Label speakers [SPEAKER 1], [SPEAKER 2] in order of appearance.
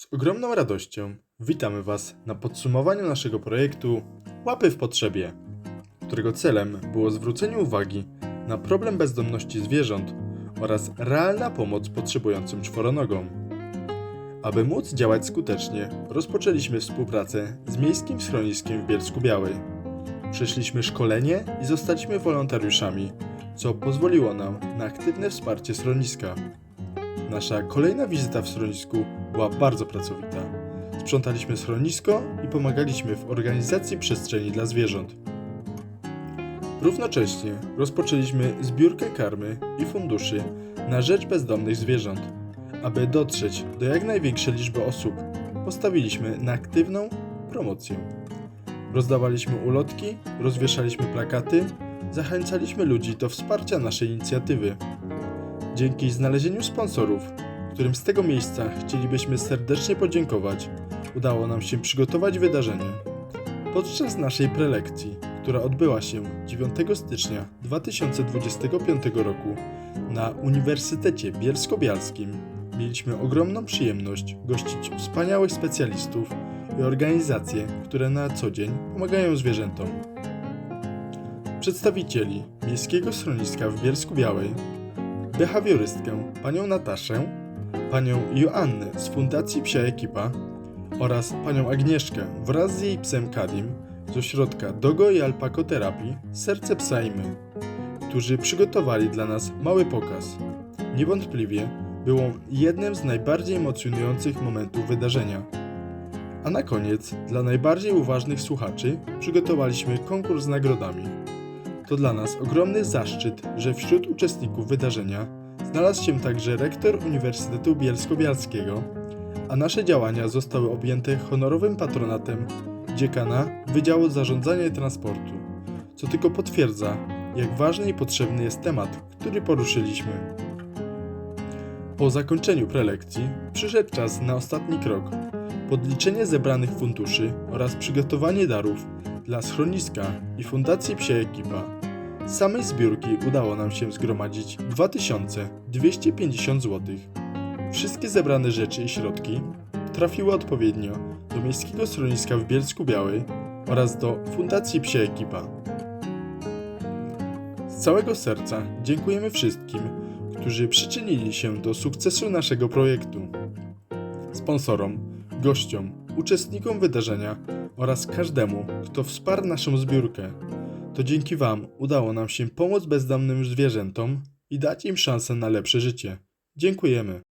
[SPEAKER 1] Z ogromną radością witamy Was na podsumowaniu naszego projektu Łapy w Potrzebie, którego celem było zwrócenie uwagi na problem bezdomności zwierząt oraz realna pomoc potrzebującym czworonogom. Aby móc działać skutecznie, rozpoczęliśmy współpracę z Miejskim Schroniskiem w Bielsku Białej. Przeszliśmy szkolenie i zostaliśmy wolontariuszami, co pozwoliło nam na aktywne wsparcie schroniska. Nasza kolejna wizyta w schronisku była bardzo pracowita. Sprzątaliśmy schronisko i pomagaliśmy w organizacji przestrzeni dla zwierząt. Równocześnie rozpoczęliśmy zbiórkę karmy i funduszy na rzecz bezdomnych zwierząt. Aby dotrzeć do jak największej liczby osób, postawiliśmy na aktywną promocję. Rozdawaliśmy ulotki, rozwieszaliśmy plakaty, zachęcaliśmy ludzi do wsparcia naszej inicjatywy. Dzięki znalezieniu sponsorów, którym z tego miejsca chcielibyśmy serdecznie podziękować, udało nam się przygotować wydarzenie. Podczas naszej prelekcji, która odbyła się 9 stycznia 2025 roku na Uniwersytecie Bielsko-Bialskim, mieliśmy ogromną przyjemność gościć wspaniałych specjalistów i organizacje, które na co dzień pomagają zwierzętom. Przedstawicieli Miejskiego Schroniska w Bielsku Białej behawiorystkę panią Nataszę, panią Joannę z Fundacji Psia Ekipa oraz panią Agnieszkę wraz z jej psem Kadim z ośrodka Dogo i Alpakoterapii Serce Psa i My, którzy przygotowali dla nas mały pokaz. Niewątpliwie był on jednym z najbardziej emocjonujących momentów wydarzenia. A na koniec, dla najbardziej uważnych słuchaczy, przygotowaliśmy konkurs z nagrodami. To dla nas ogromny zaszczyt, że wśród uczestników wydarzenia znalazł się także rektor Uniwersytetu Bielsko-Bialskiego, a nasze działania zostały objęte honorowym patronatem dziekana Wydziału Zarządzania i Transportu, co tylko potwierdza, jak ważny i potrzebny jest temat, który poruszyliśmy. Po zakończeniu prelekcji przyszedł czas na ostatni krok podliczenie zebranych funduszy oraz przygotowanie darów dla schroniska i Fundacji Psia Ekipa. Z samej zbiórki udało nam się zgromadzić 2250 zł. Wszystkie zebrane rzeczy i środki trafiły odpowiednio do Miejskiego Schroniska w Bielsku Białej oraz do Fundacji Psia Ekipa. Z całego serca dziękujemy wszystkim, którzy przyczynili się do sukcesu naszego projektu. Sponsorom, gościom, uczestnikom wydarzenia oraz każdemu, kto wsparł naszą zbiórkę. To dzięki Wam udało nam się pomóc bezdomnym zwierzętom i dać im szansę na lepsze życie. Dziękujemy.